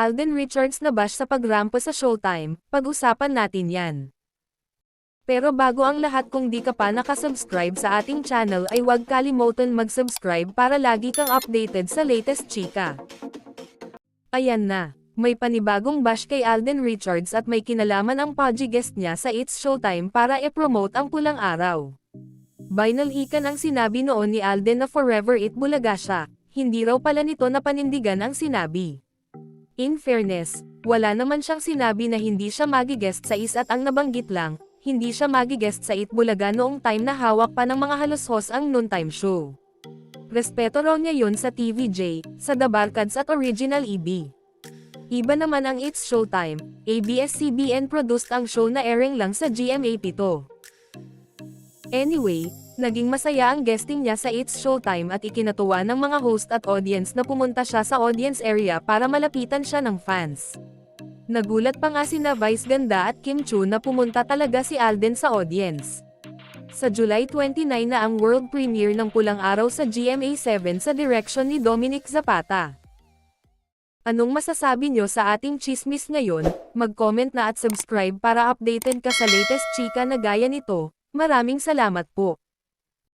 Alden Richards na bash sa pagrampo sa Showtime, pag-usapan natin yan. Pero bago ang lahat kung di ka pa nakasubscribe sa ating channel ay huwag kalimutan mag-subscribe para lagi kang updated sa latest chika. Ayan na, may panibagong bash kay Alden Richards at may kinalaman ang Podgy guest niya sa It's Showtime para i-promote ang pulang araw. Binal ikan ang sinabi noon ni Alden na forever it bulaga siya, hindi raw pala nito na panindigan ang sinabi. In fairness, wala naman siyang sinabi na hindi siya magigest sa is at ang nabanggit lang, hindi siya magigest sa It Bulaga noong time na hawak pa ng mga halos ang noontime show. Respeto raw niya yun sa TVJ, sa The Barkads at Original EB. Iba naman ang It's Showtime, ABS-CBN produced ang show na airing lang sa GMA7. Anyway, naging masaya ang guesting niya sa It's Showtime at ikinatuwa ng mga host at audience na pumunta siya sa audience area para malapitan siya ng fans. Nagulat pa nga sina Vice Ganda at Kim Chu na pumunta talaga si Alden sa audience. Sa July 29 na ang world premiere ng Pulang Araw sa GMA7 sa direction ni Dominic Zapata. Anong masasabi nyo sa ating chismis ngayon? Mag-comment na at subscribe para updated ka sa latest chika na gaya nito. Maraming salamat po.